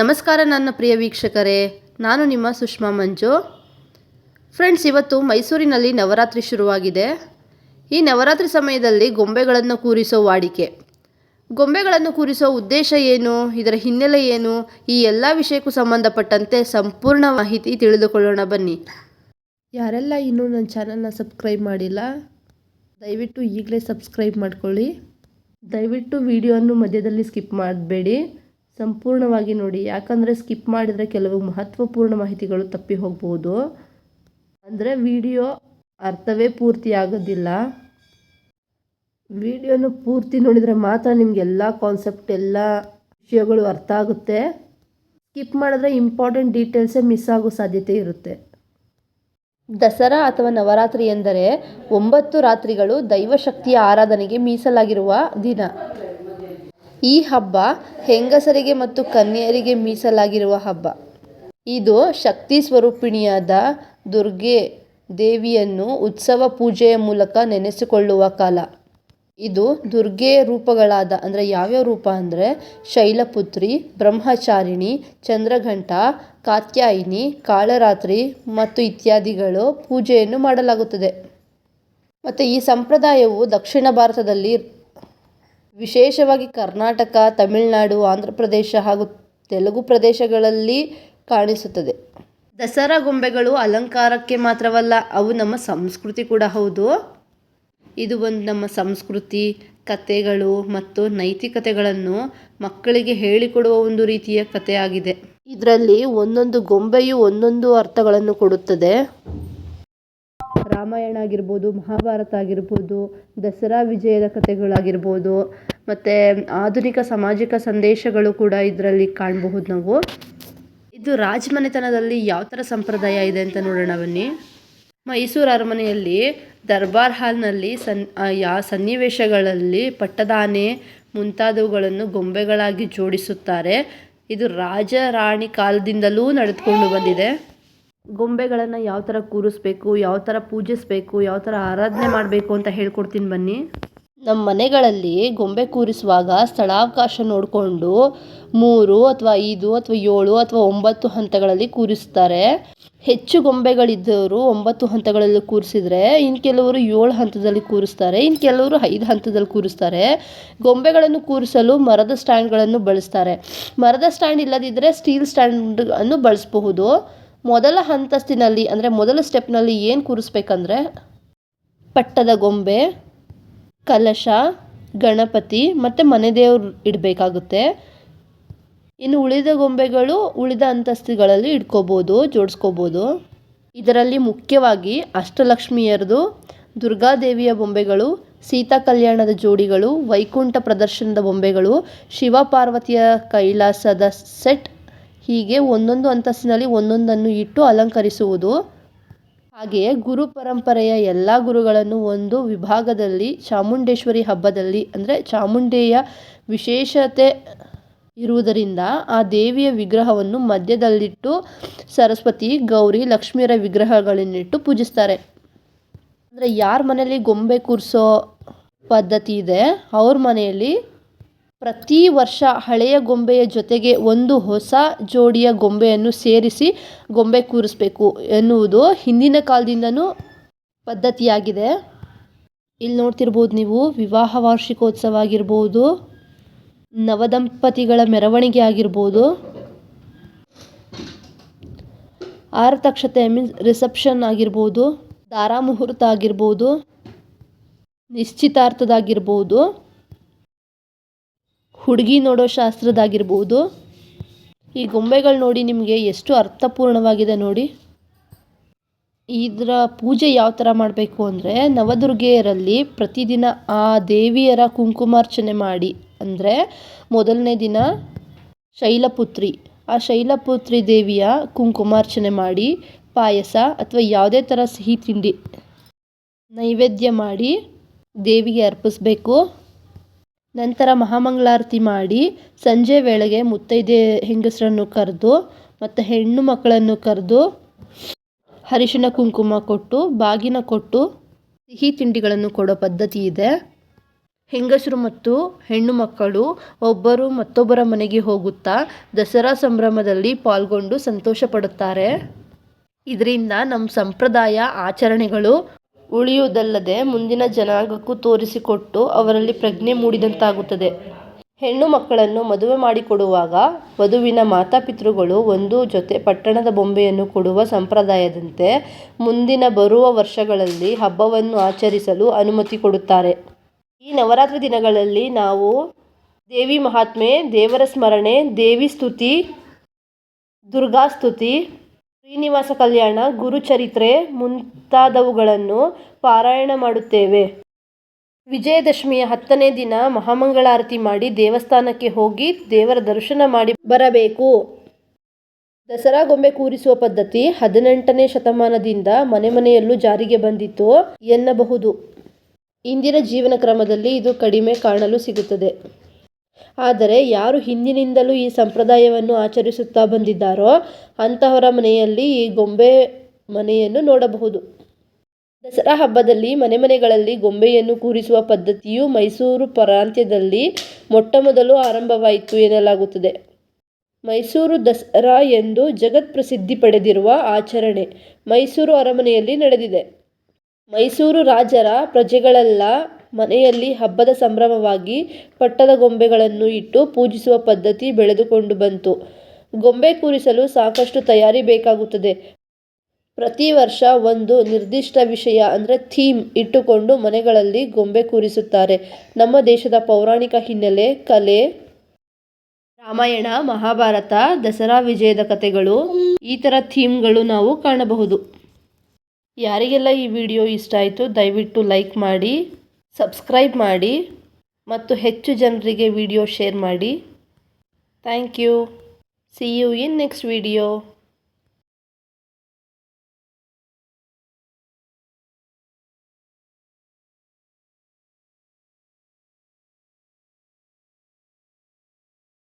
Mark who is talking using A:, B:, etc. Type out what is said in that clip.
A: ನಮಸ್ಕಾರ ನನ್ನ ಪ್ರಿಯ ವೀಕ್ಷಕರೇ, ನಾನು ನಿಮ್ಮ ಸುಷ್ಮಾ ಮಂಜು. ಫ್ರೆಂಡ್ಸ್ ಇವತ್ತು ಮೈಸೂರಿನಲ್ಲಿ ನವರಾತ್ರಿ ಶುರುವಾಗಿದೆ. ಈ ನವರಾತ್ರಿ ಸಮಯದಲ್ಲಿ ಗೊಂಬೆಗಳನ್ನು ಕೂರಿಸೋ ವಾಡಿಕೆ. ಗೊಂಬೆಗಳನ್ನು ಕೂರಿಸೋ ಉದ್ದೇಶ ಏನು, ಇದರ ಹಿನ್ನೆಲೆ ಏನು, ಈ ಎಲ್ಲ ವಿಷಯಕ್ಕೂ ಸಂಬಂಧಪಟ್ಟಂತೆ ಸಂಪೂರ್ಣ ಮಾಹಿತಿ ತಿಳಿದುಕೊಳ್ಳೋಣ ಬನ್ನಿ. ಯಾರೆಲ್ಲ ಇನ್ನೂ ನನ್ನ ಚಾನಲ್ನ ಸಬ್ಸ್ಕ್ರೈಬ್ ಮಾಡಿಲ್ಲ, ದಯವಿಟ್ಟು ಈಗಲೇ ಸಬ್ಸ್ಕ್ರೈಬ್ ಮಾಡ್ಕೊಳ್ಳಿ. ದಯವಿಟ್ಟು ವಿಡಿಯೋವನ್ನು ಮಧ್ಯದಲ್ಲಿ ಸ್ಕಿಪ್ ಮಾಡಬೇಡಿ. ಸಂಪೂರ್ಣವಾಗಿ ನೋಡಿ, ಯಾಕಂದರೆ ಸ್ಕಿಪ್ ಮಾಡಿದರೆ ಕೆಲವು ಮಹತ್ವಪೂರ್ಣ ಮಾಹಿತಿಗಳು ತಪ್ಪಿ ಹೋಗ್ಬೋದು. ಅಂದರೆ ವಿಡಿಯೋ ಅರ್ಥವೇ ಪೂರ್ತಿ ಆಗೋದಿಲ್ಲ. ವಿಡಿಯೋನ ಪೂರ್ತಿ ನೋಡಿದರೆ ಮಾತ್ರ ನಿಮಗೆಲ್ಲ ಕಾನ್ಸೆಪ್ಟ್ ಎಲ್ಲ ವಿಷಯಗಳು ಅರ್ಥ ಆಗುತ್ತೆ. ಸ್ಕಿಪ್ ಮಾಡಿದ್ರೆ ಇಂಪಾರ್ಟೆಂಟ್ ಡೀಟೇಲ್ಸೇ ಮಿಸ್ ಆಗೋ ಸಾಧ್ಯತೆ ಇರುತ್ತೆ. ದಸರಾ ಅಥವಾ ನವರಾತ್ರಿ ಎಂದರೆ ಒಂಬತ್ತು ರಾತ್ರಿಗಳು ದೈವಶಕ್ತಿಯ ಆರಾಧನೆಗೆ ಮೀಸಲಾಗಿರುವ ದಿನ. ಈ ಹಬ್ಬ ಹೆಂಗಸರಿಗೆ ಮತ್ತು ಕನ್ಯೆಯರಿಗೆ ಮೀಸಲಾಗಿರುವ ಹಬ್ಬ. ಇದು ಶಕ್ತಿ ಸ್ವರೂಪಿಣಿಯಾದ ದುರ್ಗೆ ದೇವಿಯನ್ನು ಉತ್ಸವ ಪೂಜೆಯ ಮೂಲಕ ನೆನೆಸಿಕೊಳ್ಳುವ ಕಾಲ. ಇದು ದುರ್ಗೆ ರೂಪಗಳಾದ, ಅಂದರೆ ಯಾವ್ಯಾವ ರೂಪ ಅಂದರೆ ಶೈಲಪುತ್ರಿ, ಬ್ರಹ್ಮಚಾರಿಣಿ, ಚಂದ್ರಘಂಟ, ಕಾತ್ಯಾಯಿನಿ, ಕಾಳರಾತ್ರಿ ಮತ್ತು ಇತ್ಯಾದಿಗಳು ಪೂಜೆಯನ್ನು ಮಾಡಲಾಗುತ್ತದೆ. ಮತ್ತು ಈ ಸಂಪ್ರದಾಯವು ದಕ್ಷಿಣ ಭಾರತದಲ್ಲಿ ವಿಶೇಷವಾಗಿ ಕರ್ನಾಟಕ, ತಮಿಳುನಾಡು, ಆಂಧ್ರ ಪ್ರದೇಶ ಹಾಗೂ ತೆಲುಗು ಪ್ರದೇಶಗಳಲ್ಲಿ ಕಾಣಿಸುತ್ತದೆ. ದಸರಾ ಗೊಂಬೆಗಳು ಅಲಂಕಾರಕ್ಕೆ ಮಾತ್ರವಲ್ಲ, ಅವು ನಮ್ಮ ಸಂಸ್ಕೃತಿ ಕೂಡ ಹೌದು. ಇದು ಒಂದು ನಮ್ಮ ಸಂಸ್ಕೃತಿ, ಕಥೆಗಳು ಮತ್ತು ನೈತಿಕತೆಗಳನ್ನು ಮಕ್ಕಳಿಗೆ ಹೇಳಿಕೊಡುವ ಒಂದು ರೀತಿಯ ಕಥೆಯಾಗಿದೆ. ಇದರಲ್ಲಿ ಒಂದೊಂದು ಗೊಂಬೆಯು ಒಂದೊಂದು ಅರ್ಥಗಳನ್ನು ಕೊಡುತ್ತದೆ. ರಾಮಾಯಣ ಆಗಿರ್ಬೋದು, ಮಹಾಭಾರತ ಆಗಿರ್ಬೋದು, ದಸರಾ ವಿಜಯದ ಕಥೆಗಳಾಗಿರ್ಬೋದು, ಮತ್ತು ಆಧುನಿಕ ಸಾಮಾಜಿಕ ಸಂದೇಶಗಳು ಕೂಡ ಇದರಲ್ಲಿ ಕಾಣಬಹುದು ನಾವು. ಇದು ರಾಜಮನೆತನದಲ್ಲಿ ಯಾವ ಥರ ಸಂಪ್ರದಾಯ ಇದೆ ಅಂತ ನೋಡೋಣ ಬನ್ನಿ. ಮೈಸೂರು ಅರಮನೆಯಲ್ಲಿ ದರ್ಬಾರ್ ಹಾಲ್ನಲ್ಲಿ ಸನ್ ಯಾ, ಸನ್ನಿವೇಶಗಳಲ್ಲಿ ಪಟ್ಟದಾನೆ ಮುಂತಾದವುಗಳನ್ನು ಗೊಂಬೆಗಳಾಗಿ ಜೋಡಿಸುತ್ತಾರೆ. ಇದು ರಾಜ ರಾಣಿ ಕಾಲದಿಂದಲೂ ನಡೆದುಕೊಂಡು ಬಂದಿದೆ. ಗೊಂಬೆಗಳನ್ನು ಯಾವ ಥರ ಕೂರಿಸ್ಬೇಕು, ಯಾವ ಥರ ಪೂಜಿಸಬೇಕು, ಯಾವ ಥರ ಆರಾಧನೆ ಮಾಡಬೇಕು ಅಂತ ಹೇಳ್ಕೊಡ್ತೀನಿ ಬನ್ನಿ. ನಮ್ಮ ಮನೆಗಳಲ್ಲಿ ಗೊಂಬೆ ಕೂರಿಸುವಾಗ ಸ್ಥಳಾವಕಾಶ ನೋಡಿಕೊಂಡು ಮೂರು ಅಥವಾ ಐದು ಅಥವಾ ಏಳು ಅಥವಾ ಒಂಬತ್ತು ಹಂತಗಳಲ್ಲಿ ಕೂರಿಸ್ತಾರೆ. ಹೆಚ್ಚು ಗೊಂಬೆಗಳಿದ್ದವರು ಒಂಬತ್ತು ಹಂತಗಳಲ್ಲಿ ಕೂರಿಸಿದ್ರೆ ಇನ್ನು ಕೆಲವರು ಏಳು ಹಂತದಲ್ಲಿ ಕೂರಿಸ್ತಾರೆ ಇನ್ನು ಕೆಲವರು ಐದು ಹಂತದಲ್ಲಿ ಕೂರಿಸ್ತಾರೆ. ಗೊಂಬೆಗಳನ್ನು ಕೂರಿಸಲು ಮರದ ಸ್ಟ್ಯಾಂಡ್ಗಳನ್ನು ಬಳಸ್ತಾರೆ. ಮರದ ಸ್ಟ್ಯಾಂಡ್ ಇಲ್ಲದಿದ್ದರೆ ಸ್ಟೀಲ್ ಸ್ಟ್ಯಾಂಡ್ ಅನ್ನು ಬಳಸಬಹುದು. ಮೊದಲ ಹಂತಸ್ತಿನಲ್ಲಿ ಅಂದರೆ ಮೊದಲ ಸ್ಟೆಪ್ನಲ್ಲಿ ಏನು ಕೂರಿಸ್ಬೇಕಂದ್ರೆ, ಪಟ್ಟದ ಗೊಂಬೆ, ಕಲಶ, ಗಣಪತಿ ಮತ್ತು ಮನೆದೇವ್ರು ಇಡಬೇಕಾಗುತ್ತೆ. ಇನ್ನು ಉಳಿದ ಗೊಂಬೆಗಳು ಉಳಿದ ಅಂತಸ್ತಿಗಳಲ್ಲಿ ಇಟ್ಕೋಬೋದು, ಜೋಡಿಸ್ಕೋಬೋದು. ಇದರಲ್ಲಿ ಮುಖ್ಯವಾಗಿ ಅಷ್ಟಲಕ್ಷ್ಮಿಯರದು, ದುರ್ಗಾದೇವಿಯ ಬೊಂಬೆಗಳು, ಸೀತಾ ಕಲ್ಯಾಣದ ಜೋಡಿಗಳು, ವೈಕುಂಠ ಪ್ರದರ್ಶನದ ಬೊಂಬೆಗಳು, ಶಿವ ಪಾರ್ವತಿಯ ಕೈಲಾಸದ ಸೆಟ್ ಹೀಗೆ ಒಂದೊಂದು ಅಂತಸ್ತಿನಲ್ಲಿ ಒಂದೊಂದನ್ನು ಇಟ್ಟು ಅಲಂಕರಿಸುವುದು. ಹಾಗೆಯೇ ಗುರು ಪರಂಪರೆಯ ಎಲ್ಲ ಗುರುಗಳನ್ನು ಒಂದು ವಿಭಾಗದಲ್ಲಿ, ಚಾಮುಂಡೇಶ್ವರಿ ಹಬ್ಬದಲ್ಲಿ, ಅಂದರೆ ಚಾಮುಂಡೆಯ ವಿಶೇಷತೆ ಇರುವುದರಿಂದ ಆ ದೇವಿಯ ವಿಗ್ರಹವನ್ನು ಮಧ್ಯದಲ್ಲಿಟ್ಟು ಸರಸ್ವತಿ, ಗೌರಿ ಲಕ್ಷ್ಮಿಯರ ವಿಗ್ರಹಗಳನ್ನಿಟ್ಟು ಪೂಜಿಸ್ತಾರೆ. ಅಂದರೆ ಯಾರ ಮನೆಯಲ್ಲಿ ಗೊಂಬೆ ಕೂರಿಸೋ ಪದ್ಧತಿ ಇದೆ, ಅವ್ರ ಮನೆಯಲ್ಲಿ ಪ್ರತಿ ವರ್ಷ ಹಳೆಯ ಗೊಂಬೆಯ ಜೊತೆಗೆ ಒಂದು ಹೊಸ ಜೋಡಿಯ ಗೊಂಬೆಯನ್ನು ಸೇರಿಸಿ ಗೊಂಬೆ ಕೂರಿಸ್ಬೇಕು ಎನ್ನುವುದು ಹಿಂದಿನ ಕಾಲದಿಂದನೂ ಪದ್ಧತಿಯಾಗಿದೆ. ಇಲ್ಲಿ ನೋಡ್ತಿರ್ಬೋದು ನೀವು, ವಿವಾಹ ವಾರ್ಷಿಕೋತ್ಸವ ಆಗಿರ್ಬೋದು, ನವದಂಪತಿಗಳ ಮೆರವಣಿಗೆ ಆಗಿರ್ಬೋದು, ಆರತಕ್ಷತೆ ಮೀನ್ಸ್ ರಿಸೆಪ್ಷನ್ ಆಗಿರ್ಬೋದು, ದಾರಾ ಮುಹೂರ್ತ ಆಗಿರ್ಬೋದು, ನಿಶ್ಚಿತಾರ್ಥದಾಗಿರ್ಬೋದು ಹುಡುಗಿ ನೋಡೋ ಶಾಸ್ತ್ರದಾಗಿರ್ಬೋದು. ಈ ಗೊಂಬೆಗಳು ನೋಡಿ ನಿಮಗೆ ಎಷ್ಟು ಅರ್ಥಪೂರ್ಣವಾಗಿದೆ ನೋಡಿ. ಇದರ ಪೂಜೆ ಯಾವ ಥರ ಮಾಡಬೇಕು ಅಂದರೆ ನವದುರ್ಗೆಯರಲ್ಲಿ ಪ್ರತಿದಿನ ಆ ದೇವಿಯರ ಕುಂಕುಮಾರ್ಚನೆ ಮಾಡಿ ಅಂದರೆ ಮೊದಲನೇ ದಿನ ಶೈಲಪುತ್ರಿ. ಆ ಶೈಲಪುತ್ರಿ ದೇವಿಯ ಕುಂಕುಮಾರ್ಚನೆ ಮಾಡಿ ಪಾಯಸ ಅಥವಾ ಯಾವುದೇ ಥರ ಸಿಹಿ ತಿಂಡಿ ನೈವೇದ್ಯ ಮಾಡಿ ದೇವಿಗೆ ಅರ್ಪಿಸ್ಬೇಕು. ನಂತರ ಮಹಾಮಂಗಳಾರತಿ ಮಾಡಿ ಸಂಜೆ ವೇಳೆಗೆ ಮುತ್ತೈದೆ ಹೆಂಗಸರನ್ನು ಕರೆದು ಮತ್ತು ಹೆಣ್ಣು ಮಕ್ಕಳನ್ನು ಕರೆದು ಅರಿಶಿನ ಕುಂಕುಮ ಕೊಟ್ಟು, ಬಾಗಿನ ಕೊಟ್ಟು ಸಿಹಿ ತಿಂಡಿಗಳನ್ನು ಕೊಡೋ ಪದ್ಧತಿ ಇದೆ. ಹೆಂಗಸರು ಮತ್ತು ಹೆಣ್ಣು ಮಕ್ಕಳು ಒಬ್ಬರು ಮತ್ತೊಬ್ಬರ ಮನೆಗೆ ಹೋಗುತ್ತಾ ದಸರಾ ಸಂಭ್ರಮದಲ್ಲಿ ಪಾಲ್ಗೊಂಡು ಸಂತೋಷ ಪಡುತ್ತಾರೆ. ಇದರಿಂದ ನಮ್ಮ ಸಂಪ್ರದಾಯ, ಆಚರಣೆಗಳು ಉಳಿಯುವುದಲ್ಲದೆ ಮುಂದಿನ ಜನಾಂಗಕ್ಕೂ ತೋರಿಸಿಕೊಟ್ಟು ಅವರಲ್ಲಿ ಪ್ರಜ್ಞೆ ಮೂಡಿದಂತಾಗುತ್ತದೆ. ಹೆಣ್ಣು ಮಕ್ಕಳನ್ನು ಮದುವೆ ಮಾಡಿಕೊಡುವಾಗ ವಧುವಿನ ಮಾತಾಪಿತೃಗಳು ಒಂದು ಜೊತೆ ಪಟ್ಟಣದ ಬೊಂಬೆಯನ್ನು ಕೊಡುವ ಸಂಪ್ರದಾಯದಂತೆ ಮುಂದಿನ ಬರುವ ವರ್ಷಗಳಲ್ಲಿ ಹಬ್ಬವನ್ನು ಆಚರಿಸಲು ಅನುಮತಿ ಕೊಡುತ್ತಾರೆ. ಈ ನವರಾತ್ರಿ ದಿನಗಳಲ್ಲಿ ನಾವು ದೇವಿ ಮಹಾತ್ಮೆ, ದೇವರ ಸ್ಮರಣೆ, ದೇವಿ ಸ್ತುತಿ, ದುರ್ಗಾ ಸ್ತುತಿ ಶ್ರೀನಿವಾಸ ಕಲ್ಯಾಣ, ಗುರುಚರಿತ್ರೆ ಮುಂತಾದವುಗಳನ್ನು ಪಾರಾಯಣ ಮಾಡುತ್ತೇವೆ. ವಿಜಯದಶಮಿಯ ಹತ್ತನೇ ದಿನ ಮಹಾಮಂಗಳಾರತಿ ಮಾಡಿ ದೇವಸ್ಥಾನಕ್ಕೆ ಹೋಗಿ ದೇವರ ದರ್ಶನ ಮಾಡಿ ಬರಬೇಕು. ದಸರಾ ಗೊಂಬೆ ಕೂರಿಸುವ ಪದ್ಧತಿ ಹದಿನೆಂಟನೇ ಶತಮಾನದಿಂದ ಮನೆ ಮನೆಯಲ್ಲೂ ಜಾರಿಗೆ ಬಂದಿತ್ತು ಎನ್ನಬಹುದು. ಇಂದಿನ ಜೀವನ ಕ್ರಮದಲ್ಲಿ ಇದು ಕಡಿಮೆ ಕಾಣಲು ಸಿಗುತ್ತದೆ. ಆದರೆ ಯಾರು ಹಿಂದಿನಿಂದಲೂ ಈ ಸಂಪ್ರದಾಯವನ್ನು ಆಚರಿಸುತ್ತಾ ಬಂದಿದ್ದಾರೋ ಅಂತಹವರ ಮನೆಯಲ್ಲಿ ಈ ಗೊಂಬೆ ಮನೆಯನ್ನು ನೋಡಬಹುದು. ದಸರಾ ಹಬ್ಬದಲ್ಲಿ ಮನೆ ಮನೆಗಳಲ್ಲಿ ಗೊಂಬೆಯನ್ನು ಕೂರಿಸುವ ಪದ್ಧತಿಯು ಮೈಸೂರು ಪ್ರಾಂತ್ಯದಲ್ಲಿ ಮೊಟ್ಟಮೊದಲು ಆರಂಭವಾಯಿತು ಎನ್ನಲಾಗುತ್ತದೆ. ಮೈಸೂರು ದಸರಾ ಎಂದು ಜಗತ್ ಪ್ರಸಿದ್ಧಿ ಪಡೆದಿರುವ ಆಚರಣೆ ಮೈಸೂರು ಅರಮನೆಯಲ್ಲಿ ನಡೆದಿದೆ. ಮೈಸೂರು ರಾಜರ ಪ್ರಜೆಗಳೆಲ್ಲ ಮನೆಯಲ್ಲಿ ಹಬ್ಬದ ಸಂಭ್ರಮವಾಗಿ ಪಟ್ಟದ ಗೊಂಬೆಗಳನ್ನು ಇಟ್ಟು ಪೂಜಿಸುವ ಪದ್ಧತಿ ಬೆಳೆದುಕೊಂಡು ಬಂತು. ಗೊಂಬೆ ಕೂರಿಸಲು ಸಾಕಷ್ಟು ತಯಾರಿ ಬೇಕಾಗುತ್ತದೆ. ಪ್ರತಿ ವರ್ಷ ಒಂದು ನಿರ್ದಿಷ್ಟ ವಿಷಯ, ಅಂದರೆ ಥೀಮ್, ಇಟ್ಟುಕೊಂಡು ಮನೆಗಳಲ್ಲಿ ಗೊಂಬೆ ಕೂರಿಸುತ್ತಾರೆ. ನಮ್ಮ ದೇಶದ ಪೌರಾಣಿಕ ಹಿನ್ನೆಲೆ, ಕಲೆ, ರಾಮಾಯಣ, ಮಹಾಭಾರತ, ದಸರಾ ವಿಜಯದ ಕಥೆಗಳು, ಈ ಥರ ಥೀಮ್ಗಳು ನಾವು ಕಾಣಬಹುದು. ಯಾರಿಗೆಲ್ಲ ಈ ವಿಡಿಯೋ ಇಷ್ಟ ಆಯಿತು, ದಯವಿಟ್ಟು ಲೈಕ್ ಮಾಡಿ. ಸಬ್ಸ್ಕ್ರೈಬ್ ಮಾಡಿ ಮತ್ತು ಹೆಚ್ಚು ಜನರಿಗೆ ವಿಡಿಯೋ ಶೇರ್ ಮಾಡಿ. Thank you see you in next video